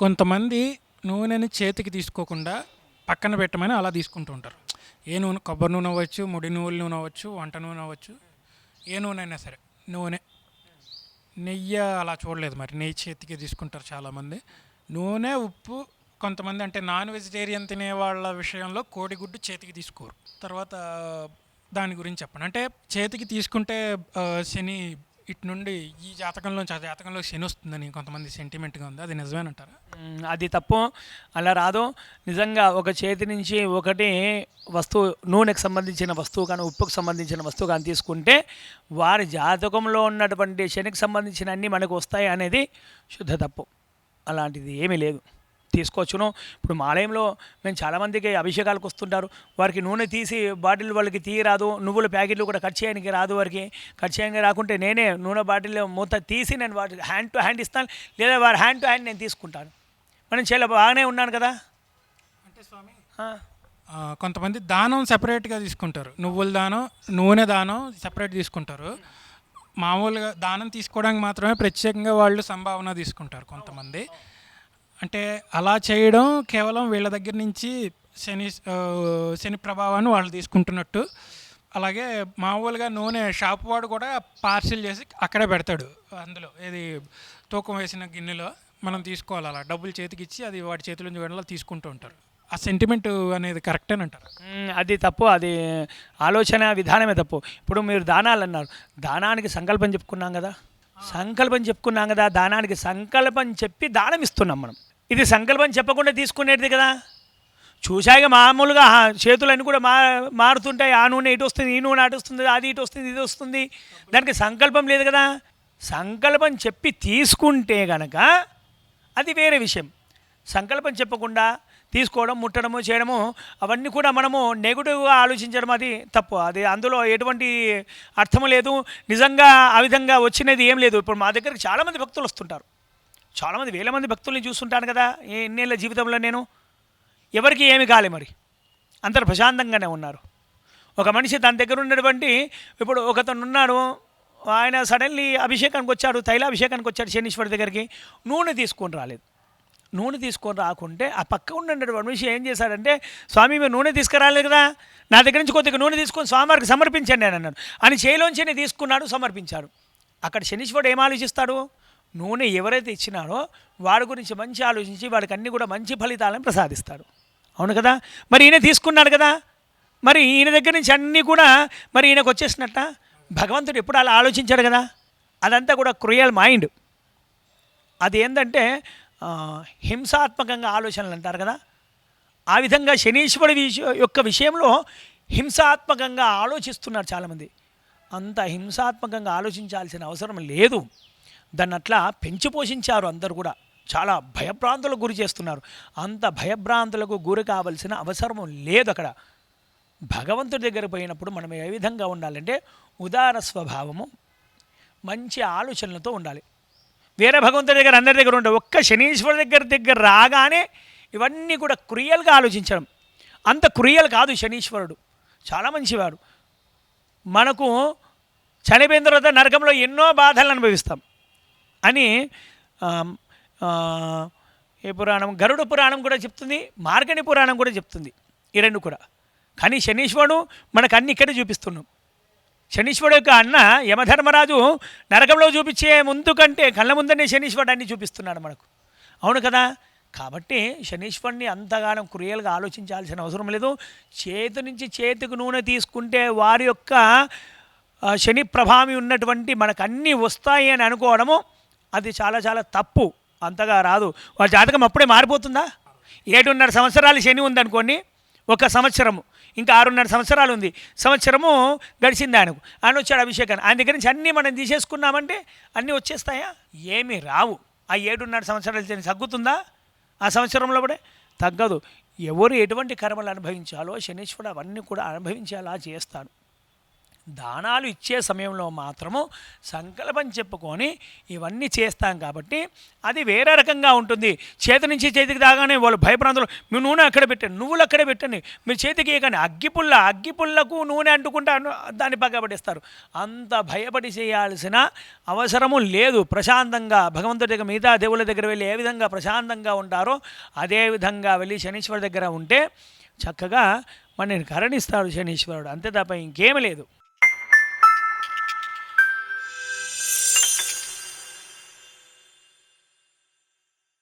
కొంతమంది నూనెని చేతికి తీసుకోకుండా పక్కన పెట్టమని అలా తీసుకుంటూ ఉంటారు. ఏ నూనె కొబ్బరి నూనె అవ్వచ్చు ముడి నూనె నూనె అవ్వచ్చు వంట నూనె అవ్వచ్చు ఏ నూనె అయినా సరే నూనె. నెయ్యి అలా చూడలేదు మరి. నెయ్యి చేతికి తీసుకుంటారు చాలామంది. నూనె ఉప్పు కొంతమంది అంటే నాన్ వెజిటేరియన్ తినే వాళ్ళ విషయంలో కోడిగుడ్డు చేతికి తీసుకోరు. తర్వాత దాని గురించి చెప్పండి అంటే చేతికి తీసుకుంటే శని ఇటు నుండి ఈ జాతకంలోంచి ఆ జాతకంలో శని వస్తుందని కొంతమంది సెంటిమెంట్గా ఉంది. అది నిజమేనంటారా మ్, అది తప్పు. అలా రాదు. నిజంగా ఒక చేతి నుంచి ఒకటి వస్తువు నూనెకు సంబంధించిన వస్తువు కానీ ఉప్పుకు సంబంధించిన వస్తువు కానీ తీసుకుంటే వారి జాతకంలో ఉన్నటువంటి శనికి సంబంధించిన అన్నీ మనకు వస్తాయి అనేది శుద్ధ తప్పు. అలాంటిది ఏమీ లేదు. తీసుకోవచ్చును. ఇప్పుడు మా ఆలయంలో మేము చాలామందికి అభిషేకాలకు వస్తుంటారు. వారికి నూనె తీసి బాటిల్ వాళ్ళకి తీయరాదు. నువ్వుల ప్యాకెట్లు కూడా కట్ చేయడానికి రాదు వారికి. కట్ చేయడానికి రాకుంటే నేనే నూనె బాటిల్ మూత తీసి నేను వాటి హ్యాండ్ టు హ్యాండ్ ఇస్తాను. లేదా వారి హ్యాండ్ టు హ్యాండ్ నేను తీసుకుంటాను. మనం చాలా బాగానే ఉన్నాను కదా? అంటే స్వామి కొంతమంది దానం సెపరేట్గా తీసుకుంటారు. నువ్వుల దానం నూనె దానం సెపరేట్ తీసుకుంటారు. మామూలుగా దానం తీసుకోవడానికి మాత్రమే ప్రత్యేకంగా వాళ్ళు సంభావన తీసుకుంటారు కొంతమంది. అంటే అలా చేయడం కేవలం వీళ్ళ దగ్గర నుంచి శని శని ప్రభావాన్ని వాళ్ళు తీసుకుంటున్నట్టు. అలాగే మామూలుగా నూనె షాప్ వాడు కూడా పార్సిల్ చేసి అక్కడే పెడతాడు అందులో. ఏది తూకం వేసిన గిన్నెలో మనం తీసుకోవాలి అలా. డబ్బులు చేతికి ఇచ్చి అది వాడి చేతిలోంచి వెళ్ళాలి తీసుకుంటూ ఉంటారు. ఆ సెంటిమెంట్ అనేది కరెక్టేనంటారు మ్, అది తప్పు. అది ఆలోచన విధానమే తప్పు. ఇప్పుడు మీరు దానాలు అన్నారు. దానానికి సంకల్పం చెప్పుకున్నాం కదా. సంకల్పం చెప్పుకున్నాం కదా. దానానికి సంకల్పం చెప్పి దానం ఇస్తున్నాం మనం. ఇది సంకల్పం చెప్పకుండా తీసుకునేది కదా. చూశాక మామూలుగా చేతులన్నీ కూడా మా మారుతుంటాయి. ఆ నూనె ఇటు వస్తుంది ఈ నూనె అటు వస్తుంది అది ఇటు వస్తుంది ఇది వస్తుంది. దానికి సంకల్పం లేదు కదా. సంకల్పం చెప్పి తీసుకుంటే గనక అది వేరే విషయం. సంకల్పం చెప్పకుండా తీసుకోవడం ముట్టడము చేయడము అవన్నీ కూడా మనము నెగిటివ్గా ఆలోచించడం అది తప్పు. అది అందులో ఎటువంటి అర్థం లేదు. నిజంగా ఆ విధంగా వచ్చినది ఏం లేదు. ఇప్పుడు మా దగ్గరికి చాలామంది భక్తులు వస్తుంటారు. చాలామంది వేల మంది భక్తుల్ని చూస్తుంటాను కదా ఎన్నేళ్ళ జీవితంలో నేను? ఎవరికి ఏమి కాలే మరి? అందరు ప్రశాంతంగానే ఉన్నారు. ఒక మనిషి తన దగ్గర ఉన్నటువంటి ఇప్పుడు ఒకతను ఉన్నాడు ఆయన సడన్లీ అభిషేకానికి వచ్చాడు తైలాభిషేకానికి వచ్చాడు శనీశ్వరి దగ్గరికి నూనె తీసుకొని రాలేదు. నూనె తీసుకొని రాకుంటే ఆ పక్క ఉన్నటువంటి మనిషి ఏం చేశాడంటే స్వామి మీరు నూనె తీసుకురాలేదు కదా నా దగ్గర నుంచి కొద్దిగా నూనె తీసుకొని స్వామివారికి సమర్పించండి అని అన్నాడు. అని చేలోంచి తీసుకున్నాడు సమర్పించాడు. అక్కడ శనీశ్వరుడు ఏం ఆలోచిస్తాడు? నూనె ఎవరైతే ఇచ్చినారో వాడి గురించి మంచి ఆలోచించి వాడికి అన్నీ కూడా మంచి ఫలితాలను ప్రసాదిస్తాడు. అవును కదా? మరి ఈయన తీసుకున్నాడు కదా? మరి ఈయన దగ్గర నుంచి అన్నీ కూడా మరి ఈయనకు వచ్చేసినట్ట? భగవంతుడు ఎప్పుడు అలా ఆలోచించాడు కదా? అదంతా కూడా క్రూయల్ మైండ్. అది ఏంటంటే హింసాత్మకంగా ఆలోచనలు అంటారు కదా? ఆ విధంగా శనీశ్వరుడి యొక్క విషయంలో హింసాత్మకంగా ఆలోచిస్తున్నారు చాలామంది. అంత హింసాత్మకంగా ఆలోచించాల్సిన అవసరం లేదు. దాన్ని అట్లా పెంచి పోషించారు అందరు కూడా. చాలా భయభ్రాంతులకు గురి చేస్తున్నారు. అంత భయభ్రాంతులకు గురి కావాల్సిన అవసరం లేదు అక్కడ. భగవంతుడి దగ్గర పోయినప్పుడు మనం ఏ విధంగా ఉండాలంటే ఉదార స్వభావము మంచి ఆలోచనలతో ఉండాలి. వేరే భగవంతుడి దగ్గర అందరి దగ్గర ఉండే ఒక్క శనీశ్వరు దగ్గర దగ్గర రాగానే ఇవన్నీ కూడా క్రియలుగా ఆలోచించడం. అంత క్రియలు కాదు శనీశ్వరుడు. చాలా మంచివాడు. మనకు చనిపోయిన తర్వాత నరకంలో ఎన్నో బాధలు అనుభవిస్తాం. అని ఏ పురాణం? గరుడ పురాణం కూడా చెప్తుంది మార్గణి పురాణం కూడా చెప్తుంది ఈ రెండు కూడా. కానీ శనీశ్వరుడు మనకు అన్ని ఇక్కడే చూపిస్తున్నాం శనీశ్వరుడు యొక్క అన్న యమధర్మరాజు నరకంలో చూపించే ముందు కంటే కళ్ళ ముందనే శనీశ్వరుడు అన్ని చూపిస్తున్నాడు మనకు. అవును కదా? కాబట్టి శనీశ్వరుని అంతగానం క్రియలుగా ఆలోచించాల్సిన అవసరం లేదు. చేతి నుంచి చేతికి నూనె తీసుకుంటే వారి యొక్క శని ప్రభావి ఉన్నటువంటి మనకు అన్నీ వస్తాయి అని అనుకోవడము అది చాలా చాలా తప్పు. అంతగా రాదు. వాళ్ళ జాతకం అప్పుడే మారిపోతుందా? ఏడున్నర సంవత్సరాలు శని ఉందనుకోండి ఒక సంవత్సరము. ఇంకా ఆరున్నర సంవత్సరాలు ఉంది. సంవత్సరము గడిచింది ఆయనకు. ఆయన వచ్చాడు అభిషేకాన్ని. ఆయన దగ్గర నుంచి అన్నీ మనం తీసేసుకున్నామంటే అన్నీ వచ్చేస్తాయా? ఏమీ రావు. ఆ ఏడున్నర సంవత్సరాలు శని తగ్గుతుందా ఆ సంవత్సరంలో కూడా తగ్గదు. ఎవరు ఎటువంటి కర్మలు అనుభవించాలో శనీశ్వరుడు అవన్నీ కూడా అనుభవించేలా చేస్తాడు. దానాలు ఇచ్చే సమయంలో మాత్రము సంకల్పం చెప్పుకొని ఇవన్నీ చేస్తాం కాబట్టి అది వేరే రకంగా ఉంటుంది. చేతి నుంచి చేతికి దాగానే వాళ్ళు భయప్రాంతులు మీ నూనె అక్కడ పెట్టండి నువ్వులు అక్కడే పెట్టండి మీరు చేతికి కానీ అగ్గిపుల్ల అగ్గిపుల్లకు నూనె అంటుకుంటే దాన్ని పగబడిస్తారు. అంత భయపడి చేయాల్సిన అవసరము లేదు. ప్రశాంతంగా భగవంతుడి దగ్గర మిగతా దేవుళ్ళ దగ్గర వెళ్ళి ఏ విధంగా ప్రశాంతంగా ఉంటారో అదే విధంగా వెళ్ళి శనీశ్వరుడి దగ్గర ఉంటే చక్కగా మనని కరణిస్తాడు శనీశ్వరుడు. అంతే తప్ప ఇంకేమీ లేదు.